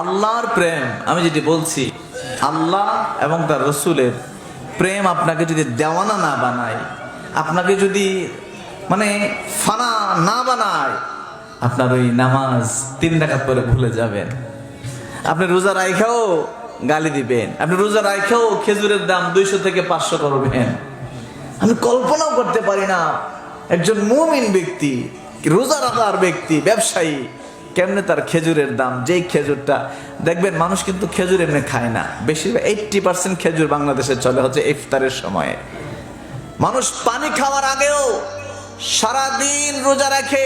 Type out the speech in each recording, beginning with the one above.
আল্লাহর প্রেম, আমি যেটি বলছি, আল্লাহ এবং তার রসুলের প্রেম আপনাকে যদি দেওয়ানা না বানায়, আপনাকে যদি মানে ফানা না বানায়, আপনার ওই নামাজ তিন ডাকাত করে ভুলে যাবেন। আপনি রোজা রাইখাও গালি দিবেন, আপনি রোজা রাইখাও খেজুরের দাম দুইশো থেকে পাঁচশো করবেন। আমি কল্পনাও করতে পারি না, একজন মুমিন ব্যক্তি, রোজা রাখার ব্যক্তি, ব্যবসায়ী কেমনে তার খেজুরের দাম? যেই খেজুরটা, দেখবেন মানুষ কিন্তু খেজুর এমনি খায় না। বেশিরভাগ এইটটি পার্সেন্ট খেজুর বাংলাদেশে চলে হচ্ছে ইফতারের সময়ে। মানুষ পানি খাওয়ার আগেও সারাদিন রোজা রাখে।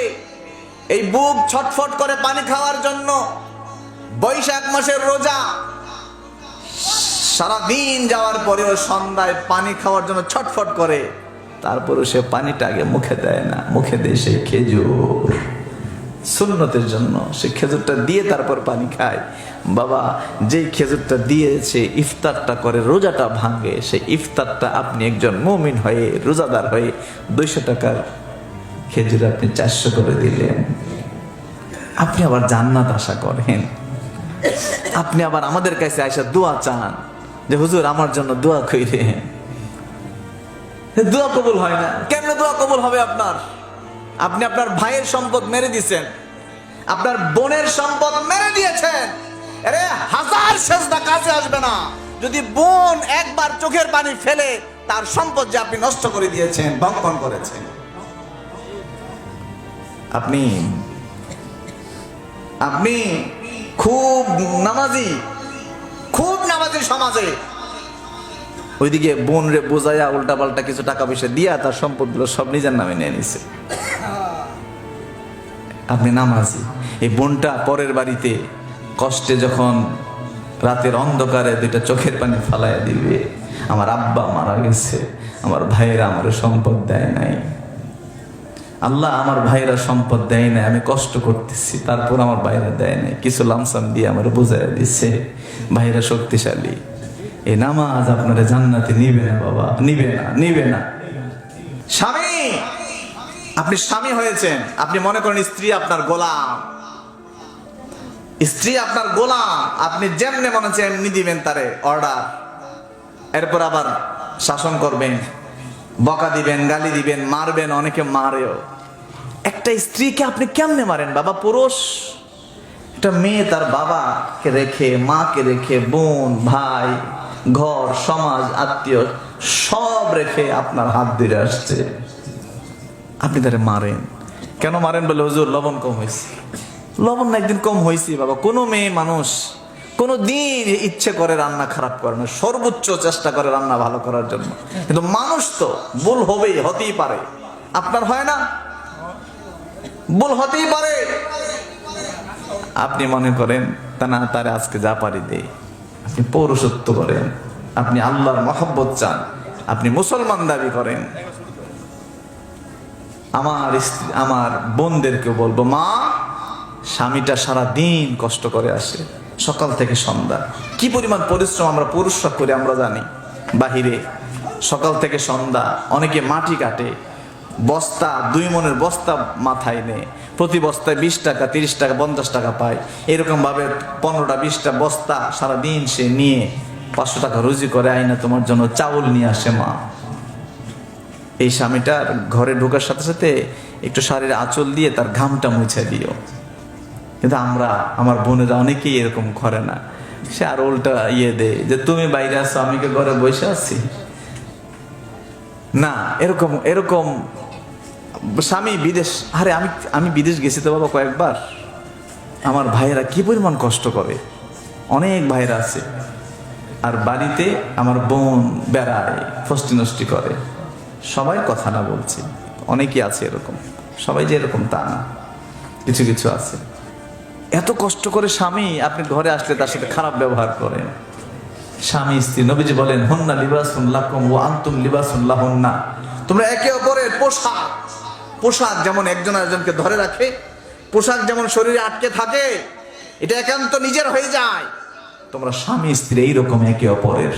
এই বুক ছটফট করে পানি খাওয়ার জন্য বৈশাখ মাসের রোজা। সারাদিন যাওয়ার পরেও সন্ধ্যায় পানি খাওয়ার জন্য ছটফট করে। তারপরেও সে পানিটা আগে মুখে দেয় না। মুখে দেয় সেই খেজুর। সুন্নতের জন্য। সে খেজুরটা দিয়ে তারপর পানি খায়। বাবা, যেই খেজুরটা দিয়েছে ইফতারটা করে, রোজাটা ভাঙে সেই ইফতারটা আপনি একজন মুমিন হয়ে, রোজাদার হয়ে দুইশো টাকার খেজুর আপনি চারশো করে দিলেন। আপনি আবার জান্নাত আশা করেন। আপনি আবার আমাদের কাছে আইসা দোয়া চান যে, হুজুর, আমার জন্য দোয়া কইরে দোয়া কবুল হয় না। কেমনে দোয়া কবুল হবে আপনার? আপনি আপনার ভাইয়ের সম্পদ মেরে দিয়েছেন আপনার বোনের সম্পদ মেরে দিয়েছেন। আরে হাজার সেজদা কাছে আসবে না। যদি বোন একবার চোখের পানি ফেলে, তার সম্পদ যে আপনি নষ্ট করে দিয়েছেন ভক্ষণ করেছেন। আপনি আপনি খুব নামাজি খুব নামাজি সমাজে। ওইদিকে বোন রে বোঝাইয়া উল্টা পাল্টা কিছু টাকা পয়সা দিয়া তার সম্পদগুলো সব নিজের নামে নিয়ে নিছে। আপনি নামাজি। এই বোনটা পরের বাড়িতে কষ্টে যখন রাতের অন্ধকারে দুইটা চোখের পানি ফালাইয়া দিবে, আমার আব্বা মারা গেছে, আমার ভাইয়েরা আমার সম্পদ দেয় নাই। আল্লাহ আমার ভাইরা সম্পদ দেয় না আমি কষ্ট করতেছি, তারপর আমার ভাইরা দেয় নাই। কিছু লামসাম দিয়ে আমার বোঝাই দিচ্ছে ভাইরা শক্তিশালী। এই নামাজ আপনারা জান্নাতে নিবে না বাবা, নিবে না নিবে না। স্বামী! আপনি স্বামী হয়েছেন, আপনি মনে করেন স্ত্রী আপনার গোলাম। স্ত্রী আপনার গোলাম, আপনি যেমনে মনে হচ্ছে এমনি দিবেন তারে অর্ডার এরপর আবার শাসন করবেন, বকা দিবেন, গালি দিবেন, মারবেন, অনেকে মারেও। একটা স্ত্রীকে আপনি কেমনে মারেন বাবা? পুরুষ। একটা মেয়ে তার বাবাকে রেখে, মাকে রেখে, বোন, ভাই, ঘর, সমাজ, আত্মীয় সব রেখে আপনার হাত ধরে আসছে। আপনি তারে মারেন। কেন মারেন বলে হুজুর? লবণ কম হয়েছে। লবণ একদিন কম হয়েছে বাবা। কোনো মেয়ে মানুষ কোনো দিন ইচ্ছে করে রান্না খারাপ করে না, সর্বোচ্চ চেষ্টা করে রান্না ভালো করার জন্য। কিন্তু মানুষ তো, ভুল হবেই, হতেই পারে। আপনার হয় না? ভুল হতেই পারে। আপনি মনে করেন, তা না, তারে আজকে যা পারি দে আপনি পৌরসত্ব করেন। আপনি আল্লাহর মহব্বত চান। আপনি মুসলমান দাবি করেন। আমার স্ত্রী, আমার বোনদেরকে বলব, মা, স্বামীটা সারা দিন কষ্ট করে আসে, সকাল থেকে সন্ধ্যা। কি পরিমাণ পরিশ্রম আমরা পুরুষরা করে আমরা জানি, বাহিরে। সকাল থেকে সন্ধ্যা, অনেকে মাটি কাটে, বস্তা, দুই মনের বস্তা মাথায় নেয়। প্রতি বস্তায় বিশ টাকা, তিরিশ টাকা, পঞ্চাশ টাকা পায়। এরকম ভাবে পনেরোটা, বিশটা বস্তা সারা দিন সে নিয়ে পাঁচশো টাকা রুজি করে আইনা তোমার জন্য চাউল নিয়ে আসে মা। এই স্বামীটার ঘরে ঢোকার সাথে সাথে একটু শাড়ির আঁচল দিয়ে তার ঘামটা মুছে দিও কিন্তু আমরা, আমার বোনেরা অনেকেই এরকম করে না। সে আর উল্টা ইয়ে দে যে, তুমি বাইরে আসো আমি ঘরে বসে আছি? না, এরকম এরকম স্বামী বিদেশ, আরে আমি আমি বিদেশ গেছি তো বাবা কয়েকবার। আমার ভাইয়েরা কি পরিমাণ কষ্ট করে? অনেক ভাইয়েরা আছে। আর বাড়িতে আমার বোন বেড়ায় ফষ্টি নষ্টি করে। সবাই কথা না বলছি। অনেকেই আছে এরকম। সবাই যে এরকম তা না। কিছু কিছু আছে। এত কষ্ট করে স্বামী আপনি ঘরে আসলে তার সাথে খারাপ ব্যবহার করেন। স্বামী, স্ত্রী, নবীজি বলেন, হন্না লিবাসুন লাকুম ও আন্তুম লিবাসুন লাহুন্না। তোমরা একে অপরের পোশাক পোশাক যেমন একজন একজনকে ধরে রাখে, পোশাক যেমন শরীরে আটকে থাকে, এটা একান্ত নিজের হয়ে যায়। তোমরা স্বামী, স্ত্রী এইরকম একে অপরের।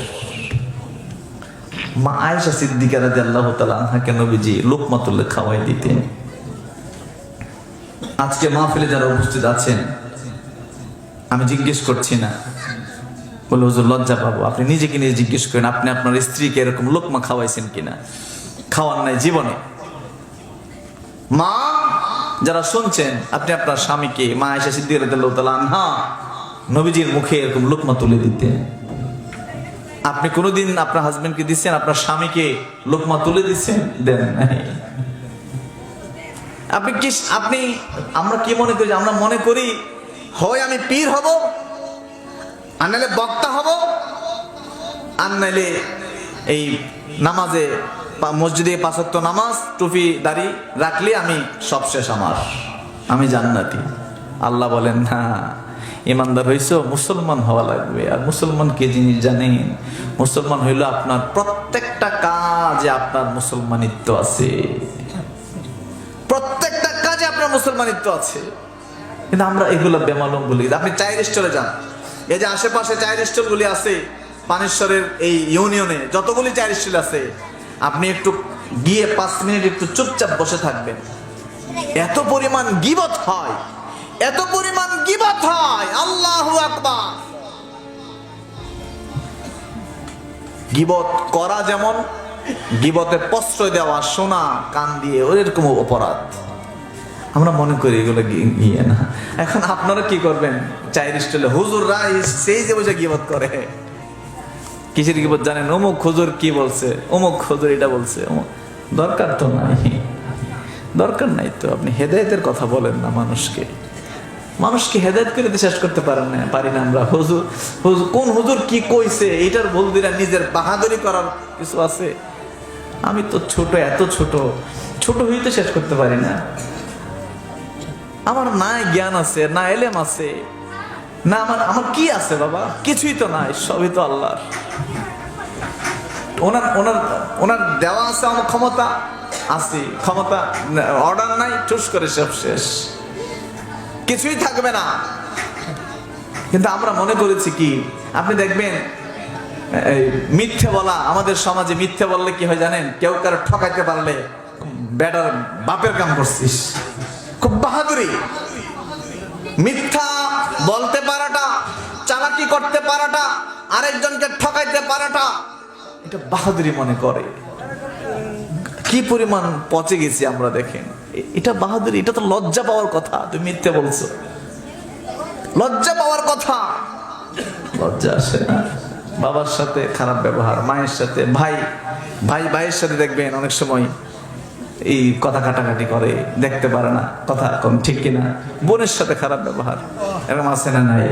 মা আয়েশা সিদ্দিকা রাজি আল্লাহ আনহাকে নবীজি লোকমাতুল্লে খাওয়াই দিতেন। আজকে মাহফিলে যারা উপস্থিত আছেন, আমি জিজ্ঞেস করছি না। বলে, হুজুর, লজ্জা পাবো। আপনি নিজেকে নিজে জিজ্ঞেস করেন, আপনি আপনার স্ত্রীকে এরকম লোকমা খাওয়াইছেন কিনা? খাওয়ার নাই জীবনে। মা, যারা শুনছেন, আপনি আপনার স্বামীকে, মা এসে সিদ্দিক আনহা নবীজির মুখে এরকম লোকমা তুলে দিতেন। আপনি কোনোদিন আপনার হাজবেন্ডকে দিচ্ছেন, আপনার স্বামীকে লোকমা তুলে দিচ্ছেন? দেন আপনি কি, আপনি, আমরা কি মনে করি? আমরা মনে করি, হয় আমি পীর হব, আর বক্তা হব, আর এই নামাজে মসজিদে পাঁচক্ত নামাজ, টুপি, দাড়ি রাখলে আমি সব শেষ আমার। আমি জান্নাতি। আল্লাহ বলেন না। ইমানদার হইছো, মুসলমান হওয়া লাগবে। আর মুসলমান কি জিনিস জানেন? মুসলমান হইল আপনার প্রত্যেকটা কাজে আপনার মুসলমানিত্ব আছে। প্রত্যেকটা কাজে আপনার মুসলমানিত্ব আছে। কিন্তু আমরা এগুলো বেমালুম বলি। আপনি চায়ের স্টলে যান। এই যে আশেপাশে চায়ের স্টল গুলি আছে, পানেশ্বরের এই ইউনিয়নে, যতগুলি চায়ের স্টল আছে, আপনি একটু গিয়ে পাঁচ মিনিট একটু চুপচাপ বসে থাকবেন। এত পরিমাণ গিবত হয়। এত পরিমাণ গিবত হয়। আল্লাহ আকবার। গিবত করা যেমন, গিবতে প্রশ্রয় দেওয়া, শোনা, কান দিয়ে ওরকম অপরাধ। আমরা মনে করি এগুলো গিয়ে না। এখন আপনারা কি করবেন? চায়ের স্টলে, হুজুর রাই সেই যে বসে গিবত করে। কিসের গিবত জানেন? অমুক হুজুর কি বলছে? অমুক হুজুর এটা বলছে দরকার তো নাই। দরকার নাই তো। আপনি হেদায়েতের কথা বলেন না মানুষকে। মানুষকে হেদায়ত করে দিয়ে শেষ করতে পারেন না, পারি না আমরা। হুজুর হুজুর, কোন হুজুর কি কইছে? এটার ভুল নিজের বাহাদুরি করার কিছু আছে? আমি তো ছোট, এত ছোট। ছোট হইতে শেষ করতে পারি না। আমার না জ্ঞান আছে, না এলেম আছে, না আমার আমার কি আছে বাবা? কিছুই তো নাই, সবই তো আল্লাহর। ওনার ওনার ওনার দেওয়া আছে আমার ক্ষমতা, আছে, ক্ষমতা অর্ডার নাই টুস করে সব শেষ। কিছুই থাকবে না। কিন্তু আমরা মনে করেছি কি, আপনি দেখবেন, এই মিথ্যে বলা, আমাদের সমাজে মিথ্যে বললে কি হয় জানেন? কেউ কারও ঠকাইতে পারলে বেটার বাপের কাম করছিস। খুব বাহাদুরি। মিথ্যা বলতে পারাটা, চালাকি করতে পারাটা, আরেকজনকে ঠকাইতে পারাটা, এটা বাহাদুরি মনে করে। কি পরিমাণ পচে গেছি আমরা দেখেন। এটা বাহাদুরি, এটা তো লজ্জা পাওয়ার কথা, তুমি মিথ্যে বলছো। লজ্জা পাওয়ার কথা। লজ্জা আসে না। বাবার সাথে খারাপ ব্যবহার, মায়ের সাথে, ভাই ভাই, ভাইয়ের সাথে দেখবেন অনেক সময় এই কথা কাটাকাটি করে, দেখতে পারে না, কথা কম ঠিক কিনা। বোনের সাথে খারাপ ব্যবহার, এরকম আছে না নাই?